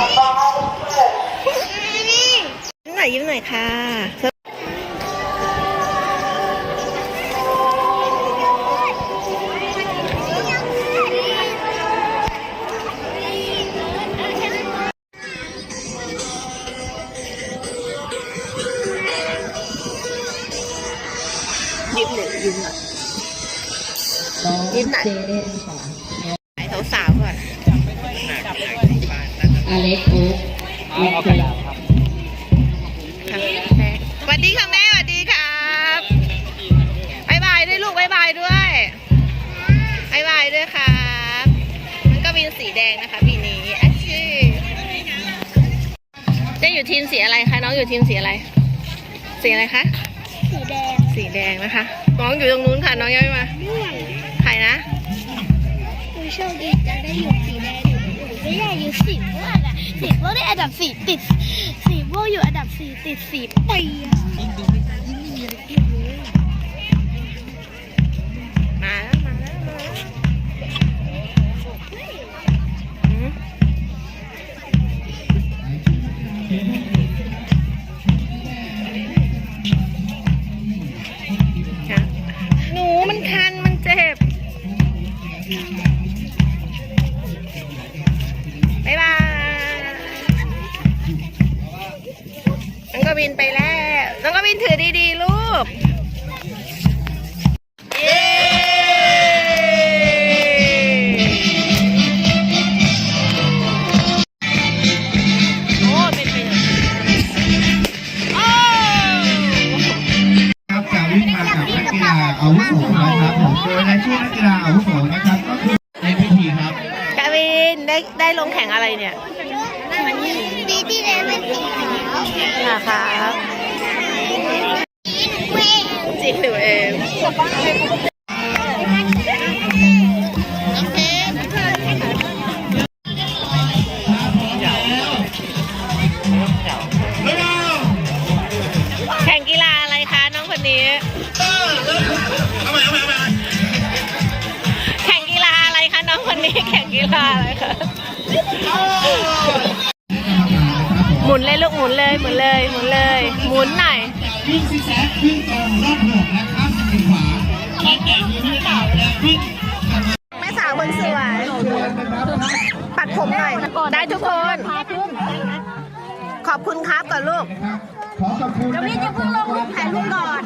ยิ้มหน่อยยิ้มหน่อยค่ะยิ้มหน่อยยิ้มหน่อยยิ้มหน่อยเจเล่นค่ะไอ้สาว เล็กเล็กสวัสดีค่ะแม่สวัสดีครับบายบายด้วยลูกบายบายด้วยบายบายด้วยครับมันก็บินสีแดงนะคะปีนี้อาชีจะอยู่ทีมสีอะไรคะน้องอยู่ทีมสีอะไร สีอะไรคะสีแดงสีแดงนะคะ น้องอยู่ตรงนู้นค่ะน้องยังไม่มาม่วงใครนะคุณโชคดีจะได้อยู่สีแดงอยู่ไม่ได้อยู่สีม่วงอะ สีม่วงได้อันดับสี่ติด สีม่วงอยู่อันดับสี่ติดสี่ปีอะมา องกบินไปแล้ว น้องกบินถือดีๆลูก เย้โอ้เป็นไปเลยโอ้ครับจะวิ่งมากับนักกีฬาอาวุโสนะครับผมโดยในช่วงนักกีฬาอาวุโสนะครับก็คือในพิธีครับกวินได้ได้ลงแข่งอะไรเนี่ย ดีที่แล้วเป็นสีขาว นะครับเว้ยจริงหนูเองแข่งกีฬาอะไรคะน้องคนนี้ แข่งกีฬาอะไรคะน้องคนนี้ แข่งกีฬาอะไรคะ มุนเลยลูกหมุนเลยหมุนเลยหมุนเลยหมุนหน่อยวิ่งซิกแซกวิ่งตรงรอบหกนะครับมือขวาแขนแก่มือที่ต่าแล้ววิ่งแม่สาวคนสวยปัดผมหน่อยได้ทุกคนขอบคุณครับก่อนลูกขอขอบคุณเดี๋ยวพี่จะเพิ่งลงรูปถ่ายรูปก่อน